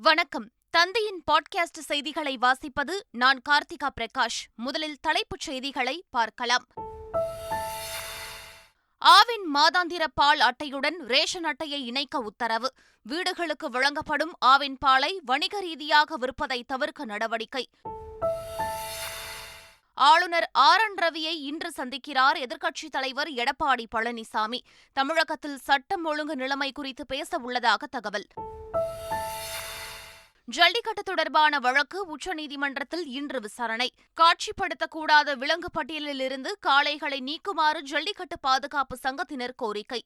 வணக்கம். தந்தையின் பாட்காஸ்ட் செய்திகளை வாசிப்பது நான் கார்த்திகா பிரகாஷ். முதலில் தலைப்புச் செய்திகளை பார்க்கலாம். ஆவின் மாதாந்திர பால் அட்டையுடன் ரேஷன் அட்டையை இணைக்க உத்தரவு. வீடுகளுக்கு வழங்கப்படும் ஆவின் பாலை வணிக ரீதியாக விற்பதை தவிர்க்க நடவடிக்கை. ஆளுநர் ஆர். என். ரவியை இன்று சந்திக்கிறார் எதிர்க்கட்சித் தலைவர் எடப்பாடி பழனிசாமி. தமிழகத்தில் சட்டம் ஒழுங்கு நிலைமை குறித்து பேச உள்ளதாக தகவல். ஜல்லிக்கட்டு தொடர்பான வழக்கு உச்சநீதிமன்றத்தில் இன்று விசாரணை. காட்சிப்படுத்தக்கூடாத விலங்கு பட்டியலில் இருந்து காளைகளை நீக்குமாறு ஜல்லிக்கட்டு பாதுகாப்பு சங்கத்தினர் கோரிக்கை.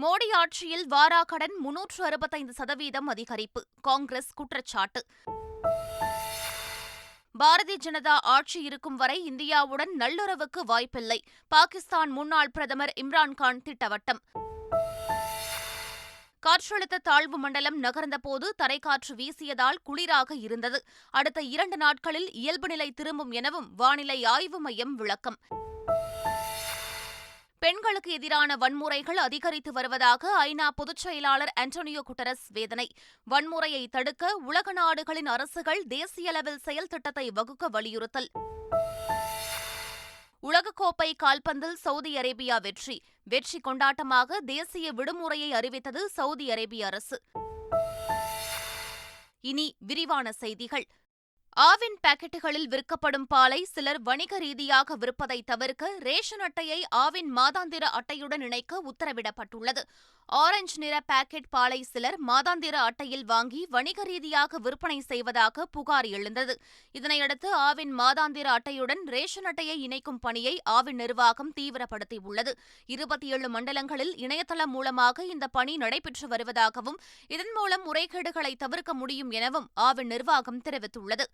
மோடி ஆட்சியில் வாராக்கடன் முன்னூற்று அறுபத்தைந்து சதவீதம் அதிகரிப்பு. காங்கிரஸ் குற்றச்சாட்டு. பாரதிய ஜனதா ஆட்சி இருக்கும் வரை இந்தியாவுடன் நல்லுறவுக்கு வாய்ப்பில்லை. பாகிஸ்தான் முன்னாள் பிரதமர் இம்ரான்கான் திட்டவட்டம். காற்றழுத்த தாழ்வு மண்டலம் நகர்ந்தபோது தரைக்காற்று வீசியதால் குளிராக இருந்தது. அடுத்த இரண்டு நாட்களில் இயல்பு நிலை திரும்பும் எனவும் வானிலை ஆய்வு மையம் விளக்கம். பெண்களுக்கு எதிரான வன்முறைகள் அதிகரித்து வருவதாக ஐநா பொதுச் செயலாளர் அன்டோனியோ குட்டரஸ் வேதனை. வன்முறையை தடுக்க உலக நாடுகளின் அரசுகள் தேசிய அளவில் செயல் திட்டத்தை வகுக்க வலியுறுத்தல். உலகக்கோப்பை கால்பந்தில் சவுதி அரேபியா வெற்றி. வெற்றி கொண்டாட்டமாக தேசிய விடுமுறையை அறிவித்தது சவுதி அரேபிய அரசு. இனி விரிவான செய்திகள். ஆவின் பாக்கெட்டுகளில் விற்கப்படும் பாலை சிலர் வணிக ரீதியாக விற்பதை தவிர்க்க ரேஷன் அட்டையை ஆவின் மாதாந்திர அட்டையுடன் இணைக்க உத்தரவிடப்பட்டுள்ளது. ஆரஞ்சு நிற பாக்கெட் பாலை சிலர் மாதாந்திர அட்டையில் வாங்கி வணிக ரீதியாக விற்பனை செய்வதாக புகார் எழுந்தது. இதனையடுத்து ஆவின் மாதாந்திர அட்டையுடன் ரேஷன் அட்டையை இணைக்கும் பணியை ஆவின் நிர்வாகம் தீவிரப்படுத்தியுள்ளது. இருபத்தி ஏழு மண்டலங்களில் இணையதளம் மூலமாக இந்த பணி நடைபெற்று வருவதாகவும் இதன் மூலம் முறைகேடுகளை தவிர்க்க முடியும் எனவும் ஆவின் நிர்வாகம் தெரிவித்துள்ளது.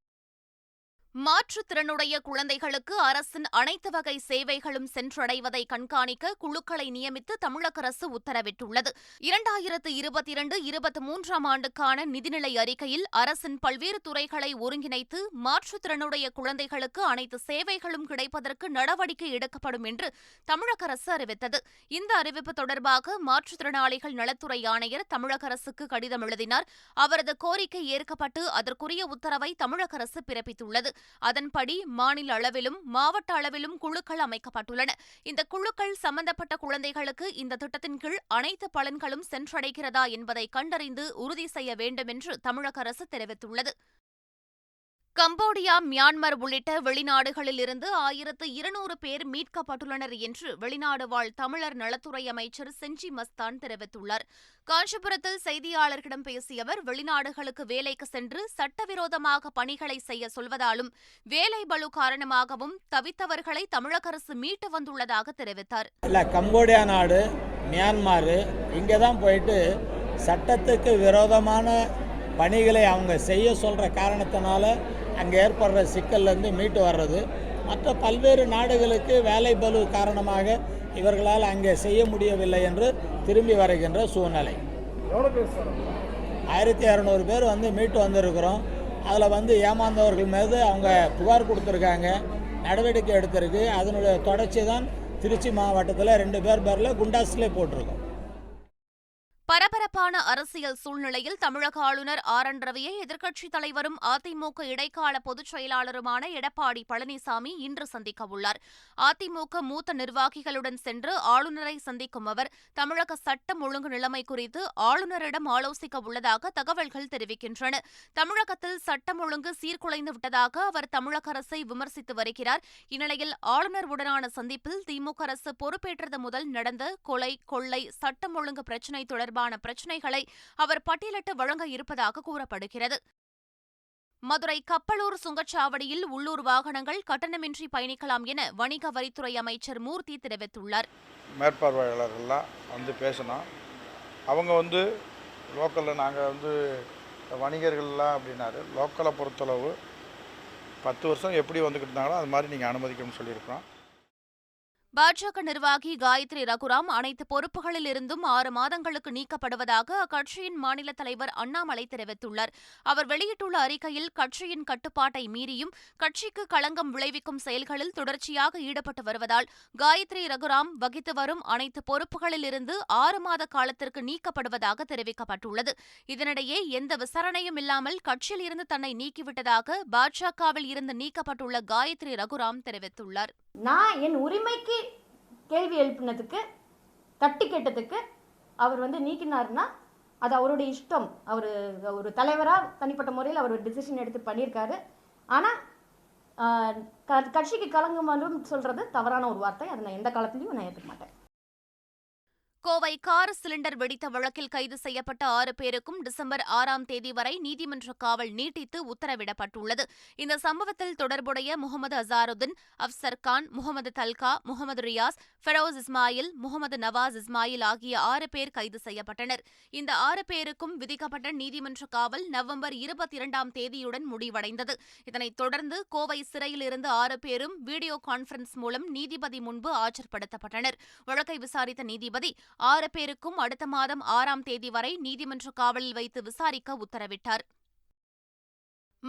மாற்றுத்திறனுடைய குழந்தைகளுக்கு அரசின் அனைத்து வகை சேவைகளும் சென்றடைவதை கண்காணிக்க குழுக்களை நியமித்து தமிழக அரசு உத்தரவிட்டுள்ளது. இரண்டாயிரத்து இருபத்தி இரண்டு இருபத்தி மூன்றாம் ஆண்டுக்கான நிதிநிலை அறிக்கையில் அரசின் பல்வேறு துறைகளை ஒருங்கிணைத்து மாற்றுத்திறனுடைய குழந்தைகளுக்கு அனைத்து சேவைகளும் கிடைப்பதற்கு நடவடிக்கை எடுக்கப்படும் என்று தமிழக அரசு அறிவித்தது. இந்த அறிவிப்பு தொடர்பாக மாற்றுத்திறனாளிகள் நலத்துறை ஆணையர் தமிழக அரசுக்கு கடிதம் எழுதினார். அவரது கோரிக்கை ஏற்கப்பட்டு அதற்குரிய உத்தரவை தமிழக அரசு பிறப்பித்துள்ளது. அதன்படி மாநில அளவிலும் மாவட்ட அளவிலும் குழுக்கள் அமைக்கப்பட்டுள்ளன. இந்த குழுக்கள் சம்பந்தப்பட்ட குழந்தைகளுக்கு இந்த திட்டத்தின் கீழ் அனைத்து பலன்களும் சென்றடைகிறதா என்பதை கண்டறிந்து உறுதி செய்ய வேண்டும் என்று தமிழக அரசு தெரிவித்துள்ளது. கம்போடியா மியான்மர் உள்ளிட்ட வெளிநாடுகளில் இருந்து ஆயிரத்து இருநூறு பேர் மீட்கப்பட்டுள்ளனர் என்று வெளிநாடு வாழ் தமிழர் நலத்துறை அமைச்சர் செஞ்சி மஸ்தான் தெரிவித்துள்ளார். காஞ்சிபுரத்தில் செய்தியாளர்களிடம் பேசிய அவர் வெளிநாடுகளுக்கு வேலைக்கு சென்று சட்டவிரோதமாக பணிகளை செய்ய சொல்வதாலும் வேலை பலு காரணமாகவும் தவித்தவர்களை தமிழக அரசு மீட்டு வந்துள்ளதாக தெரிவித்தார். இல்லை கம்போடியா நாடு மியான்மார் இங்கே தான் போயிட்டு சட்டத்துக்கு விரோதமான பணிகளை அவங்க செய்ய சொல்கிற காரணத்தினால அங்கே ஏற்படுற சிக்கல்லேருந்து மீட்டு வர்றது. மற்ற பல்வேறு நாடுகளுக்கு வேலை பலு காரணமாக இவர்களால் அங்கே செய்ய முடியவில்லை என்று திரும்பி வருகின்ற சூழ்நிலை. ஆயிரத்தி இரநூறு பேர் வந்து மீட்டு வந்திருக்கிறோம். அதில் வந்து ஏமாந்தவர்கள் மீது அவங்க புகார் கொடுத்துருக்காங்க. நடவடிக்கை எடுத்திருக்கு. அதனுடைய தொடர்ச்சி தான் திருச்சி மாவட்டத்தில் ரெண்டு பேர் பேரில் குண்டாஸ்லேயே போட்டிருக்கோம். பரபரப்பான அரசியல் சூழ்நிலையில் தமிழக ஆளுநர் ஆர். என். ரவியை எதிர்க்கட்சித் தலைவரும் அதிமுக இடைக்கால பொதுச் செயலாளருமான எடப்பாடி பழனிசாமி இன்று சந்திக்க உள்ளார். அதிமுக மூத்த நிர்வாகிகளுடன் சென்று ஆளுநரை சந்திக்கும் அவர் தமிழக சட்டம் ஒழுங்கு நிலைமை குறித்து ஆளுநரிடம் ஆலோசிக்க உள்ளதாக தகவல்கள் தெரிவிக்கின்றன. தமிழகத்தில் சட்டம் ஒழுங்கு சீர்குலைந்து விட்டதாக அவர் தமிழக அரசை விமர்சித்து வருகிறார். இந்நிலையில் ஆளுநர் உடனான சந்திப்பில் திமுக அரசு பொறுப்பேற்றது முதல் நடந்த கொலை கொள்ளை சட்டம் ஒழுங்கு பிரச்சினை தொடர்பான பிரச்சனை பிரச்சினைகளை அவர் பட்டியலிட்டு வழங்க இருப்பதாக கூறப்படுகிறது. மதுரை கப்பலூர் சுங்கச்சாவடியில் உள்ளூர் வாகனங்கள் கட்டணமின்றி பயணிக்கலாம் என வணிக வரித்துறை அமைச்சர் மூர்த்தி தெரிவித்துள்ளார். மேற்பார்வையாளர்கள்லாம் வந்து பேசணும். அவங்க வந்து லோக்கலில் நாங்கள் வந்து வணிகர்கள்லாம் அப்படின்னாரு. லோக்கலை பொறுத்தளவு பத்து வருஷம் எப்படி வந்துக்கிட்டு இருந்தாங்களோ அது மாதிரி நீங்கள் அனுமதிக்கணும்னு சொல்லியிருக்கிறோம். பாஜக நிர்வாகி காயத்ரி ரகுராம் அனைத்து பொறுப்புகளில் இருந்தும் ஆறு மாதங்களுக்கு நீக்கப்படுவதாக அக்கட்சியின் மாநில தலைவர் அண்ணாமலை தெரிவித்துள்ளார். அவர் வெளியிட்டுள்ள அறிக்கையில் கட்சியின் கட்டுப்பாட்டை மீறியும் கட்சிக்கு களங்கம் விளைவிக்கும் செயல்களில் தொடர்ச்சியாக ஈடுபட்டு வருவதால் காயத்ரி ரகுராம் வகித்து வரும் அனைத்து பொறுப்புகளில் இருந்து ஆறு மாத காலத்திற்கு நீக்கப்படுவதாக தெரிவிக்கப்பட்டுள்ளது. இதனிடையே எந்த விசாரணையும் இல்லாமல் கட்சியில் இருந்து தன்னை நீக்கிவிட்டதாக பாஜகவில் இருந்து நீக்கப்பட்டுள்ள காயத்ரி ரகுராம் தெரிவித்துள்ளார். நான் என் உரிமைக்கு கேள்வி எழுப்பினதுக்கு தட்டி கேட்டதுக்கு அவர் வந்து நீக்கினார்னா அது அவருடைய இஷ்டம். அவர் ஒரு தலைவராக தனிப்பட்ட முறையில் அவர் ஒரு டிசிஷன் எடுத்து பண்ணியிருக்காரு. ஆனால் கட்சிக்கு கலங்குமாலும் சொல்கிறது தவறான ஒரு வார்த்தை. அதை நான் எந்த காலத்துலேயும் நான் ஏற்றுக்க மாட்டேன். கோவை கார் சிலிண்டர் வெடித்த வழக்கில் கைது செய்யப்பட்ட ஆறு பேருக்கும் டிசம்பர் ஆறாம் தேதி வரை நீதிமன்ற காவல் நீட்டித்து உத்தரவிடப்பட்டுள்ளது. இந்த சம்பவத்தில் தொடர்புடைய முகமது அசாருதீன் அப்சர் கான் முகமது தல்கா முகமது ரியாஸ் ஃபெரோஸ் இஸ்மாயில் முகமது நவாஸ் இஸ்மாயில் ஆகிய ஆறு பேர் கைது செய்யப்பட்டனர். இந்த ஆறு பேருக்கும் விதிக்கப்பட்ட நீதிமன்ற காவல் நவம்பர் இருபத்தி இரண்டாம் தேதியுடன் முடிவடைந்தது. இதனைத் தொடர்ந்து கோவை சிறையில் இருந்து ஆறு பேரும் வீடியோ கான்பரன்ஸ் மூலம் நீதிபதி முன்பு ஆஜர்படுத்தப்பட்டனர். வழக்கை விசாரித்த நீதிபதி ஆறு பேருக்கும் அடுத்த மாதம் ஆறாம் தேதி வரை நீதிமன்ற காவலில் வைத்து விசாரிக்க உத்தரவிட்டார்.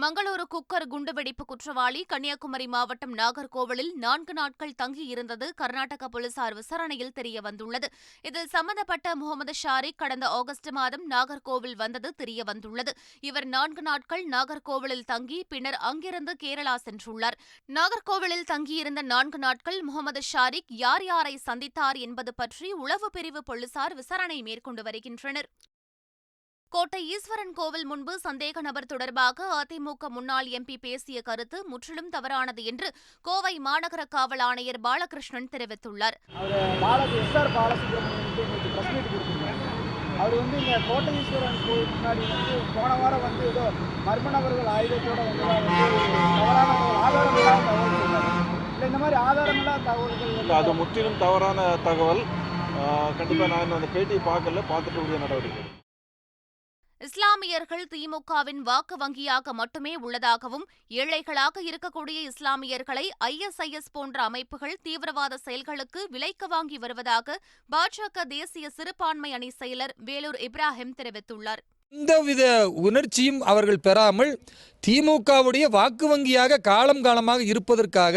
மங்களூரு குக்கர் குண்டுவெடிப்பு குற்றவாளி கன்னியாகுமரி மாவட்டம் நாகர்கோவிலில் நான்கு நாட்கள் தங்கியிருந்தது கர்நாடக போலீசார் விசாரணையில் தெரியவந்துள்ளது. இதில் சம்பந்தப்பட்ட முகமது ஷாரிக் கடந்த ஆகஸ்ட் மாதம் நாகர்கோவில் வந்தது தெரியவந்துள்ளது. இவர் நான்கு நாட்கள் நாகர்கோவிலில் தங்கி பின்னர் அங்கிருந்து கேரளா சென்றுள்ளார். நாகர்கோவிலில் தங்கியிருந்த நான்கு நாட்கள் முகமது ஷாரிக் யார் யாரை சந்தித்தார் என்பது பற்றி உளவு பிரிவு போலீசார் விசாரணை மேற்கொண்டு வருகின்றனர். கோட்டை ஈஸ்வரன் கோவில் முன்பு சந்தேக நபர் தொடர்பாக அதிமுக முன்னாள் எம்பி பேசிய கருத்து முற்றிலும் தவறானது என்று கோவை மாநகர காவல் ஆணையர் பாலகிருஷ்ணன் தெரிவித்துள்ளார். அவர் வந்து இந்த கோட்டை ஈஸ்வரன் கோயில் முன்னாடி வந்து போன வாரம் வந்து ஏதோ மர்ம நபர்கள் ஆயுதத்தோட வந்து தவறான ஒரு ஆதாரம் இல்லாத தகவல் இல்லை இந்த மாதிரி ஆதாரம் இல்லாத தகவல்கள் அது முற்றிலும் தவறான தகவல். கண்டிப்பாக நான் அந்த பேட்டியை பார்க்கல பார்த்துட்டு உரிய நடவடிக்கை இஸ்லாமியர்கள் திமுகவின் வாக்கு வங்கியாக மட்டுமே உள்ளதாகவும் ஏழைகளாக இருக்கக்கூடிய இஸ்லாமியர்களை ஐஎஸ்ஐஎஸ் போன்ற அமைப்புகள் தீவிரவாத செயல்களுக்கு விலைக்கு வாங்கி வருவதாக பாஜக தேசிய சிறுபான்மை அணி செயலர் வேலூர் இப்ராஹிம் தெரிவித்துள்ளார். எந்தவித உணர்ச்சியும் அவர்கள் பெறாமல் திமுகவுடைய வாக்கு வங்கியாக காலம் காலமாக இருப்பதற்காக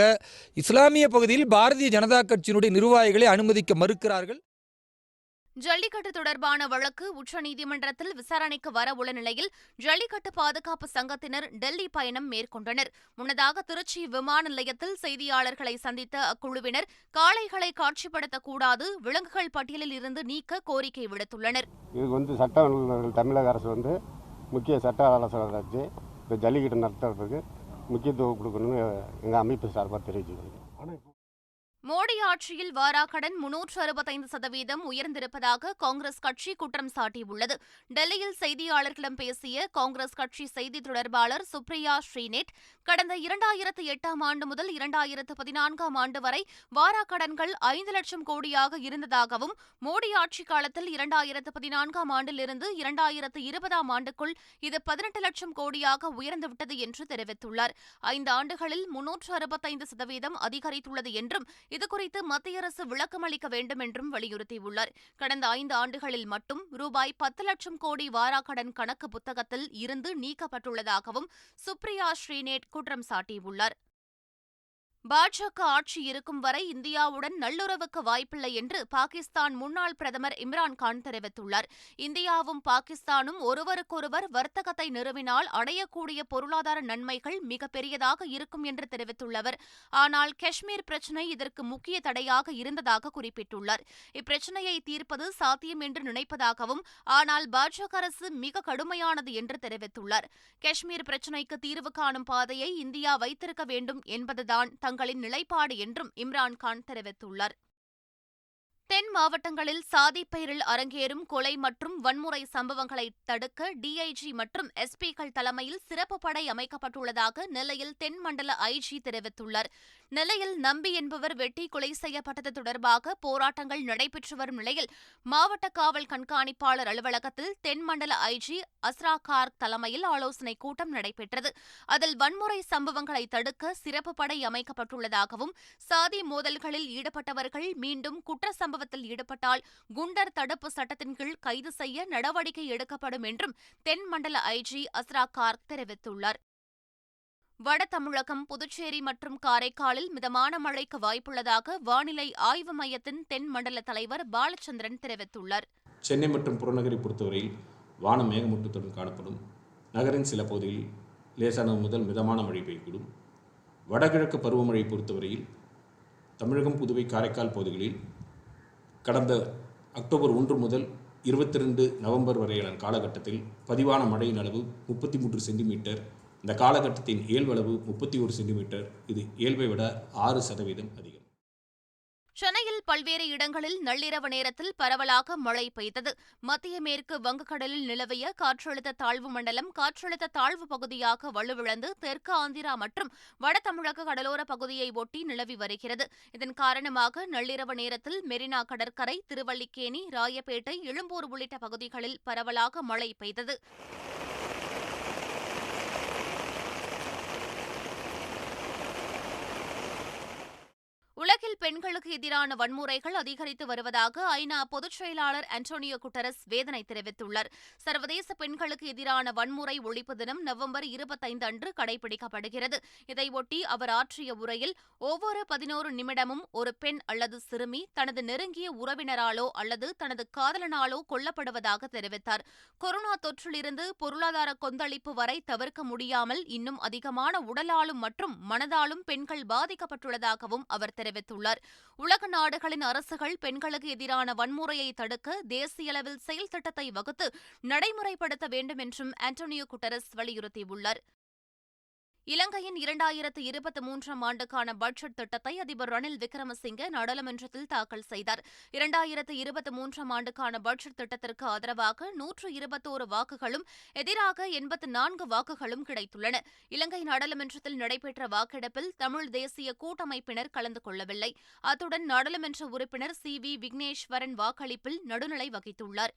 இஸ்லாமிய பகுதியில் பாரதிய ஜனதா கட்சியினுடைய நிர்வாகிகளை அனுமதிக்க மறுக்கிறார்கள். ஜல்லிக்கட்டு தொடர்பான வழக்கு உச்சநீதிமன்றத்தில் விசாரணைக்கு வர உள்ள நிலையில் ஜல்லிக்கட்டு பாதுகாப்பு சங்கத்தினர் டெல்லி பயணம் மேற்கொண்டனர். முன்னதாக திருச்சி விமான நிலையத்தில் செய்தியாளர்களை சந்தித்த அக்குழுவினர் காளைகளை காட்சிப்படுத்தக்கூடாது விலங்குகள் பட்டியலில் இருந்து நீக்க கோரிக்கை விடுத்துள்ளனர். இது வந்து சட்ட தமிழக அரசு வந்து முக்கிய சட்ட ஆலோசகர் ஜல்லிக்கட்டு நடத்துறதுக்கு முக்கியத்துவம் கொடுக்கணும்னு எங்கள் அமைப்பு சார்பாக தெரிவிச்சுக்கிறோம். மோடி ஆட்சியில் வாராக்கடன் முன்னூற்று அறுபத்தைந்து சதவீதம் உயர்ந்திருப்பதாக காங்கிரஸ் கட்சி குற்றம் சாட்டியுள்ளது. டெல்லியில் செய்தியாளர்களிடம் பேசிய காங்கிரஸ் கட்சி செய்தி தொடர்பாளர் சுப்ரியா ஸ்ரீநேட் கடந்த இரண்டாயிரத்து எட்டாம் ஆண்டு முதல் இரண்டாயிரத்து பதினான்காம் ஆண்டு வரை வாராக்கடன்கள் ஐந்து லட்சம் கோடியாக இருந்ததாகவும் மோடி ஆட்சி காலத்தில் இரண்டாயிரத்து பதினான்காம் ஆண்டிலிருந்து இரண்டாயிரத்து இருபதாம் ஆண்டுக்குள் இது பதினெட்டு லட்சம் கோடியாக உயர்ந்துவிட்டது என்று தெரிவித்துள்ளார். ஐந்து ஆண்டுகளில் முன்னூற்று அறுபத்தைந்து சதவீதம் அதிகரித்துள்ளது என்றும் இதுகுறித்து மத்திய அரசு விளக்கம் அளிக்க வேண்டும் என்றும் வலியுறுத்தியுள்ளார். கடந்த ஐந்து ஆண்டுகளில் மட்டும் ரூபாய் பத்து லட்சம் கோடி வாராக்கடன் கணக்கு புத்தகத்தில் இருந்து நீக்கப்பட்டுள்ளதாகவும் சுப்ரியா ஸ்ரீநேட் குற்றம் சாட்டியுள்ளார். பாஜக ஆட்சி இருக்கும் வரை இந்தியாவுடன் நல்லுறவுக்கு வாய்ப்பில்லை என்று பாகிஸ்தான் முன்னாள் பிரதமர் இம்ரான்கான் தெரிவித்துள்ளார். இந்தியாவும் பாகிஸ்தானும் ஒருவருக்கொருவர் வர்த்தகத்தை நிறுவினால் அடையக்கூடிய பொருளாதார நன்மைகள் மிகப்பெரியதாக இருக்கும் என்று தெரிவித்துள்ள அவர் ஆனால் காஷ்மீர் பிரச்சினை இதற்கு முக்கிய தடையாக இருந்ததாக குறிப்பிட்டுள்ளார். இப்பிரச்சினையை தீர்ப்பது சாத்தியம் என்று நினைப்பதாகவும் ஆனால் பாஜக அரசு மிக கடுமையானது என்று தெரிவித்துள்ளார். காஷ்மீர் பிரச்சினைக்கு தீர்வு காணும் பாதையை இந்தியா வைத்திருக்க வேண்டும் என்பதுதான் தங்களின் நிலைப்பாடு என்றும் இம்ரான்கான் தெரிவித்துள்ளார். தென் மாவட்டங்களில் சாதி பெயரில் அரங்கேறும் கொலை மற்றும் வன்முறை சம்பவங்களை தடுக்க டிஐஜி மற்றும் எஸ்பிக்கள் தலைமையில் சிறப்பு படை அமைக்கப்பட்டுள்ளதாக நெல்லையில் தென் மண்டல ஐஜி தெரிவித்துள்ளார். நெல்லையில் நம்பி என்பவர் வெட்டி கொலை செய்யப்பட்டது தொடர்பாக போராட்டங்கள் நடைபெற்று வரும் நிலையில் மாவட்ட காவல் கண்காணிப்பாளர் அலுவலகத்தில் தென்மண்டல ஐஜி அஸ்ரா கார்க் தலைமையில் ஆலோசனைக் கூட்டம் நடைபெற்றது. அதில் வன்முறை சம்பவங்களை தடுக்க சிறப்பு படை அமைக்கப்பட்டுள்ளதாகவும் சாதி மோதல்களில் ஈடுபட்டவர்கள் மீண்டும் குற்ற சம்பவத்தில் ஈடுபட்டால் குண்டர் தடுப்பு சட்டத்தின் கீழ் கைது செய்ய நடவடிக்கை எடுக்கப்படும் என்றும் தென் மண்டல ஐஜி அஸ்ரா கார்க் தெரிவித்துள்ளார். வட தமிழகம் புதுச்சேரி மற்றும் காரைக்காலில் மிதமான மழைக்கு வாய்ப்புள்ளதாக வானிலை ஆய்வு மையத்தின் தென் மண்டல தலைவர் பாலச்சந்திரன் தெரிவித்துள்ளார். சென்னை மற்றும் புறநகரை பொறுத்தவரையில் வானம் மேகமூட்டத்துடன் காணப்படும். நகரின் சில பகுதிகளில் லேசானது முதல் மிதமான மழை பெய்யக்கூடும். வடகிழக்கு பருவமழை பொறுத்தவரையில் தமிழகம் புதுவை காரைக்கால் பகுதிகளில் கடந்த அக்டோபர் ஒன்று முதல் இருபத்தி ரெண்டு நவம்பர் வரையிலான காலகட்டத்தில் பதிவான மழையின் அளவு முப்பத்தி மூன்று சென்டிமீட்டர் இந்த காலகட்டத்தின் இயல்பளவு முப்பத்தி ஒரு சென்டிமீட்டர். இது இயல்பை விட ஆறு சதவீதம் அதிகம். சென்னையில் பல்வேறு இடங்களில் நள்ளிரவு நேரத்தில் பரவலாக மழை பெய்தது. மத்திய மேற்கு வங்கக்கடலில் நிலவிய காற்றழுத்த தாழ்வு மண்டலம் காற்றழுத்த தாழ்வு பகுதியாக வலுவிழந்து தெற்கு ஆந்திரா மற்றும் வட தமிழக கடலோர பகுதியை ஒட்டி நிலவி வருகிறது. இதன் காரணமாக நள்ளிரவு நேரத்தில் மெரினா கடற்கரை திருவல்லிக்கேணி ராயப்பேட்டை எழும்பூர் உள்ளிட்ட பகுதிகளில் பரவலாக மழை பெய்தது. உலகில் பெண்களுக்கு எதிரான வன்முறைகள் அதிகரித்து வருவதாக ஐநா பொதுச் செயலாளர் அன்டோனியோ குட்டரஸ் வேதனை தெரிவித்துள்ளார். சர்வதேச பெண்களுக்கு எதிரான வன்முறை ஒழிப்பு தினம் நவம்பர் இருபத்தைந்து அன்று கடைபிடிக்கப்படுகிறது. இதையொட்டி அவர் ஆற்றிய உரையில் ஒவ்வொரு பதினோரு நிமிடமும் ஒரு பெண் அல்லது சிறுமி தனது நெருங்கிய உறவினராலோ அல்லது தனது காதலனாலோ கொல்லப்படுவதாக தெரிவித்தார். கொரோனா தொற்றிலிருந்து பொருளாதார கொந்தளிப்பு வரை தவிர்க்க முடியாமல் இன்னும் அதிகமான உடலாலும் மற்றும் மனதாலும் பெண்கள் பாதிக்கப்பட்டுள்ளதாகவும் அவர் தெரிவித்தார் தெரிவித்துள்ளார். உலக நாடுகளின் அரசுகள் பெண்களுக்கு எதிரான வன்முறையை தடுக்க தேசிய அளவில் செயல் திட்டத்தை வகுத்து நடைமுறைப்படுத்த வேண்டும் என்றும் ஆண்டோனியோ குட்டரஸ் வலியுறுத்தியுள்ளார். இலங்கையின் இரண்டாயிரத்து இருபத்தி மூன்றாம் ஆண்டுக்கான பட்ஜெட் திட்டத்தை அதிபர் ரணில் விக்ரமசிங்கே நாடாளுமன்றத்தில் தாக்கல் செய்தார். இரண்டாயிரத்து இருபத்தி மூன்றாம் ஆண்டுக்கான பட்ஜெட் திட்டத்திற்கு ஆதரவாக நூற்று இருபத்தோரு வாக்குகளும் எதிராக எண்பத்து நான்கு வாக்குகளும் கிடைத்துள்ளன. இலங்கை நாடாளுமன்றத்தில் நடைபெற்ற வாக்கெடுப்பில் தமிழ் தேசிய கூட்டமைப்பினர் கலந்து கொள்ளவில்லை. அத்துடன் நாடாளுமன்ற உறுப்பினர் சி வி விக்னேஸ்வரன் வாக்களிப்பில் நடுநிலை வகித்துள்ளார்.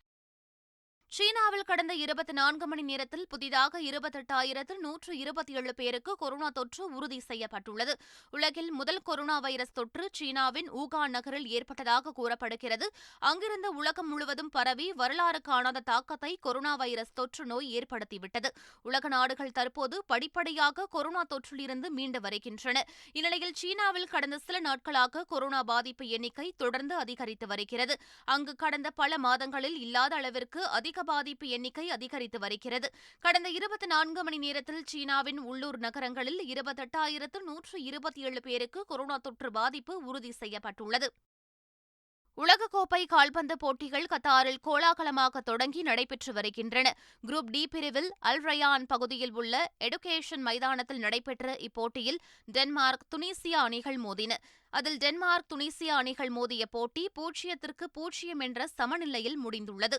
சீனாவில் கடந்த இருபத்தி நான்கு மணி நேரத்தில் புதிதாக இருபத்தெட்டாயிரத்து நூற்று இருபத்தி ஏழு பேருக்கு கொரோனா தொற்று உறுதி செய்யப்பட்டுள்ளது. உலகில் முதல் கொரோனா வைரஸ் தொற்று சீனாவின் ஊகான் நகரில் ஏற்பட்டதாக கூறப்படுகிறது. அங்கிருந்து உலகம் முழுவதும் பரவி வரலாறு காணாத தாக்கத்தை கொரோனா வைரஸ் தொற்று நோய் ஏற்படுத்திவிட்டது. உலக நாடுகள் தற்போது படிப்படியாக கொரோனா தொற்றிலிருந்து மீண்டு வருகின்றன. இந்நிலையில் சீனாவில் கடந்த சில நாட்களாக கொரோனா பாதிப்பு எண்ணிக்கை தொடர்ந்து அதிகரித்து வருகிறது. அங்கு கடந்த பல மாதங்களில் இல்லாத அளவிற்கு அதிக பாதிப்பு எண்ணிக்கை அதிகரித்து வருகிறது. கடந்த இருபத்தி நான்கு மணி நேரத்தில் சீனாவின் உள்ளூர் நகரங்களில் இருபத்தெட்டாயிரத்து நூற்று இருபத்தி ஏழு பேருக்கு கொரோனா தொற்று பாதிப்பு உறுதி செய்யப்பட்டுள்ளது. உலகக்கோப்பை கால்பந்து போட்டிகள் கத்தாரில் கோலாகலமாக தொடங்கி நடைபெற்று வருகின்றன. குரூப் டி பிரிவில் அல் ரயான் பகுதியில் உள்ள எடுகேஷன் மைதானத்தில் நடைபெற்ற இப்போட்டியில் டென்மார்க் துனிசியா அணிகள் மோதின. அதில் டென்மார்க் துனிசியா அணிகள் மோதிய போட்டி பூஜ்ஜியத்திற்கு பூஜ்ஜியம் என்ற சமநிலையில் முடிந்துள்ளது.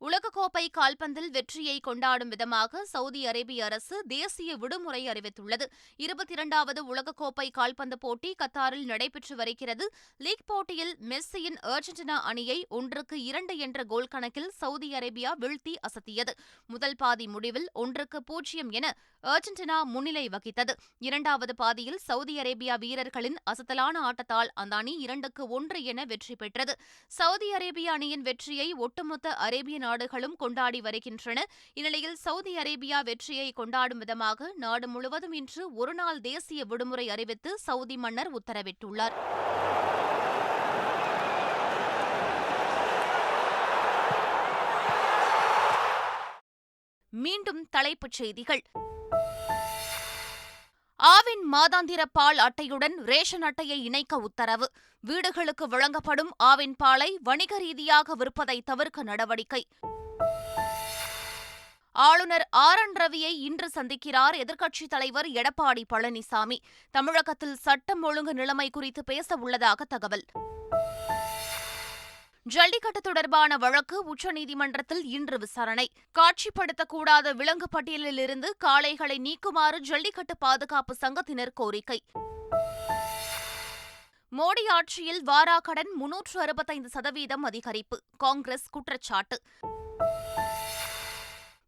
உலகக்கோப்பை கால்பந்தில் வெற்றியை கொண்டாடும் விதமாக சவுதி அரேபிய அரசு தேசிய விடுமுறை அறிவித்துள்ளது. இருபத்தி இரண்டாவது உலகக்கோப்பை கால்பந்து போட்டி கத்தாரில் நடைபெற்று வருகிறது. லீக் போட்டியில் மெஸ்ஸியின் அர்ஜென்டினா அணியை ஒன்றுக்கு இரண்டு என்ற கோல் கணக்கில் சவுதி அரேபியா வீழ்த்தி அசத்தியது. முதல் பாதி முடிவில் ஒன்றுக்கு பூஜ்ஜியம் என அர்ஜென்டினா முன்னிலை வகித்தது. இரண்டாவது பாதியில் சவுதி அரேபியா வீரர்களின் அசத்தலான ஆட்டத்தால் அந்த அணி இரண்டுக்கு ஒன்று என வெற்றி பெற்றது. சவுதி அரேபிய அணியின் வெற்றியை ஒட்டுமொத்த அரேபிய நாடுகளும் கொண்டாடி வருகின்றன. இந்நிலையில் சவுதி அரேபியா வெற்றியை கொண்டாடும் விதமாக நாடு முழுவதும் இன்று ஒருநாள் தேசிய விடுமுறை அறிவித்து சவுதி மன்னர் உத்தரவிட்டுள்ளார். மீண்டும் தலைப்புச் செய்திகள். ஆவின் மாதாந்திர பால் அட்டையுடன் ரேஷன் அட்டையை இணைக்க உத்தரவு. வீடுகளுக்கு வழங்கப்படும் ஆவின் பாலை வணிக ரீதியாக விற்பதை தவிர்க்க நடவடிக்கை. ஆளுநர் ஆர். என். ரவியை இன்று சந்திக்கிறார் எதிர்க்கட்சித் தலைவர் எடப்பாடி பழனிசாமி. தமிழகத்தில் சட்டம் ஒழுங்கு நிலைமை குறித்து பேச உள்ளதாக தகவல். ஜல்லிக்கட்டு தொடர்பான வழக்கு உச்சநீதிமன்றத்தில் இன்று விசாரணை. காட்சிப்படுத்தக்கூடாத விலங்கு பட்டியலில் இருந்து காளைகளை நீக்குமாறு ஜல்லிக்கட்டு பாதுகாப்பு சங்கத்தினர் கோரிக்கை. மோடி ஆட்சியில் வாராக்கடன் முன்னூற்று அறுபத்தைந்து சதவீதம் அதிகரிப்பு. காங்கிரஸ் குற்றச்சாட்டு.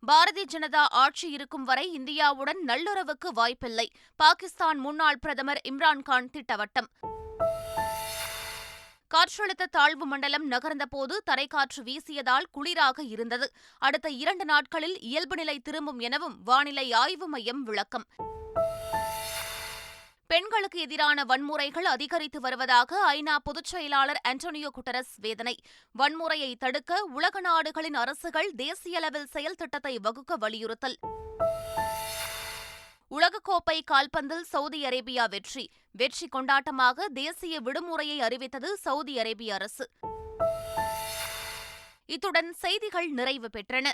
பாரதிய ஜனதா ஆட்சி இருக்கும் வரை இந்தியாவுடன் நல்லுறவுக்கு வாய்ப்பில்லை. பாகிஸ்தான் முன்னாள் பிரதமர் இம்ரான்கான் திட்டவட்டம். காற்றழுத்த தாழ்வு மண்டலம் நகர்ந்தபோது தரைக்காற்று வீசியதால் குளிராக இருந்தது. அடுத்த இரண்டு நாட்களில் இயல்பு நிலை திரும்பும் எனவும் வானிலை ஆய்வு மையம் விளக்கம். பெண்களுக்கு எதிரான வன்முறைகள் அதிகரித்து வருவதாக ஐநா பொதுச் செயலாளர் ஆண்டோனியோ குட்டரஸ் வேதனை. வன்முறையை தடுக்க உலக நாடுகளின் அரசுகள் தேசிய அளவில் செயல் திட்டத்தை வகுக்க வலியுறுத்தல். உலகக்கோப்பை கால்பந்தில் சவுதி அரேபியா வெற்றி. வெற்றி கொண்டாட்டமாக தேசிய விடுமுறையை அறிவித்தது சவுதி அரேபிய அரசு. இத்துடன் செய்திகள் நிறைவு பெற்றன.